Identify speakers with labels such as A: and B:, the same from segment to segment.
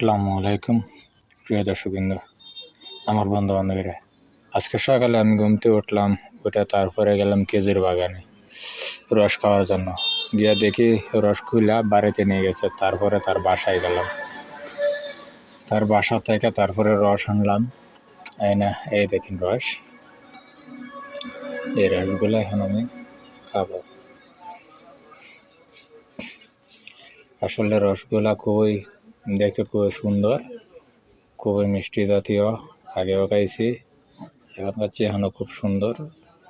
A: আসসালামু আলাইকুম, প্রিয় দর্শকবৃন্দ, আমার বন্ধু বান্ধবীরা আজকে সকালে আমি ঘুমতে উঠলাম, উঠে তারপরে গেলাম কেজির বাগানে রস খাওয়ার জন্য। গিয়ে দেখি রস খুলা বাড়িতে নিয়ে গেছে, তারপরে তার বাসায় গেলাম। তার বাসা থেকে তারপরে রস আনলাম। এই না, এই দেখুন রস। এই রসগুলো এখন আমি খাব। আসলে রসগোল্লা খুবই দেখতে খুবই সুন্দর, খুবই মিষ্টি জাতীয়, আগেও খাইছি, এখন খাচ্ছি এখনও খুব সুন্দর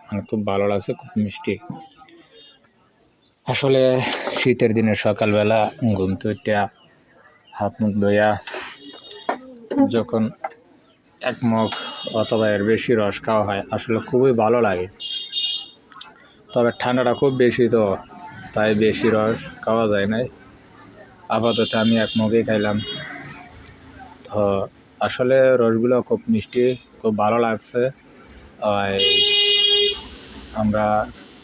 A: মানে খুব ভালো লাগছে, খুব মিষ্টি। আসলে শীতের দিনে সকালবেলা ঘুম থেকে হাত মুখ ধোয়া যখন এক মুখ অথবা এর বেশি রস খাওয়া হয়, আসলে খুবই ভালো লাগে। তবে ঠান্ডাটা খুব বেশি তো, তাই বেশি রস খাওয়া যায় নাই। আপাতত আমি এক মগেই খাইলাম। তো আসলে রসগুলো খুব মিষ্টি, খুব ভালো লাগছে। আমরা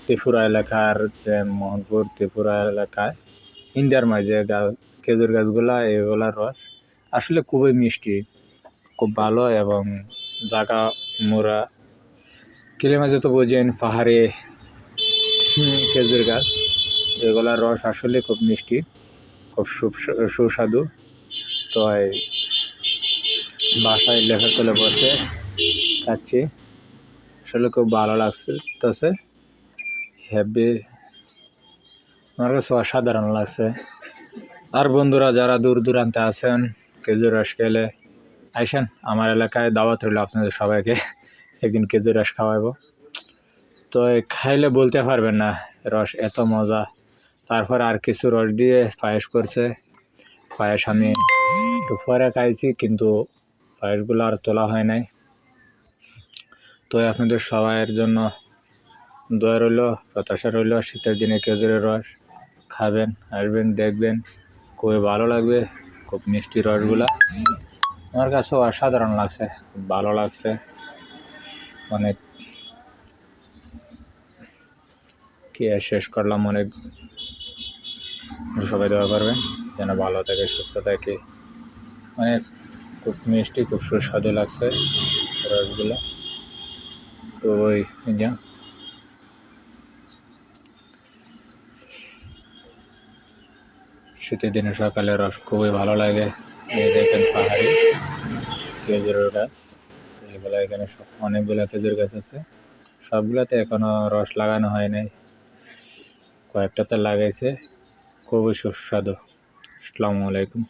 A: ত্রিপুরা এলাকার যে মোহনপুর ত্রিপুরা এলাকায়, ইন্ডিয়ার মাঝে খেজুর গাছগুলা, এগুলার রস আসলে খুবই মিষ্টি, খুব ভালো এবং জাগা, মোরা কিলে মাঝে তো বোঝেন পাহাড়ে খেজুর গাছ, এগুলার রস আসলে খুব মিষ্টি। খুব সুস্বাদু। তো বাসায় লেখার তলে বসে খাচ্ছি। আসলে খুব ভালো লাগছে তাছে হেভি, আমার কাছে অসাধারণ লাগছে। আর বন্ধুরা, যারা দূর দূরান্তে আছেন, খেজুর রস খেলে আইসেন আমার এলাকায়, দাওয়াত হইল আপনাদের সবাইকে, একদিন খেজুর রস খাওয়াবো। তো খাইলে বলতে পারবেন না, রস এত মজা। তারপর আর কিছু রস দিয়ে পায়েস করছে। পায়েস আমি একটু পরে খাইছি, কিন্তু পায়েসগুলো আর তোলা হয় নাই। তো আপনাদের সবাইয়ের জন্য দয়া রইল, প্রত্যাশা রইল, শীতের দিনে খেজুরের রস খাবেন, আসবেন, দেখবেন, খুবই ভালো লাগবে, খুব মিষ্টি রসগুলা। আমার কাছেও অসাধারণ লাগছে ভালো লাগছে। অনেক কি শেষ করলাম, অনেক সবাই দেওয়া করবেন যেন ভালো থাকে, সুস্থ থাকে। অনেক খুব মিষ্টি, খুব সুস্বাদু লাগছে রসগুলো। তো ওই যা। শীতের দিনে সকালে রস খুবই ভালো লাগে। দেখেন পাহাড়ি খেজুরের গাছ, এগুলো এখানে সব অনেকগুলো খেজুর গাছ আছে। সবগুলোতে এখনও রস লাগানো হয় নাই। কয়েকটাতে লাগাইছে। খুবই সুস্বাদু। আসসালামু আলাইকুম।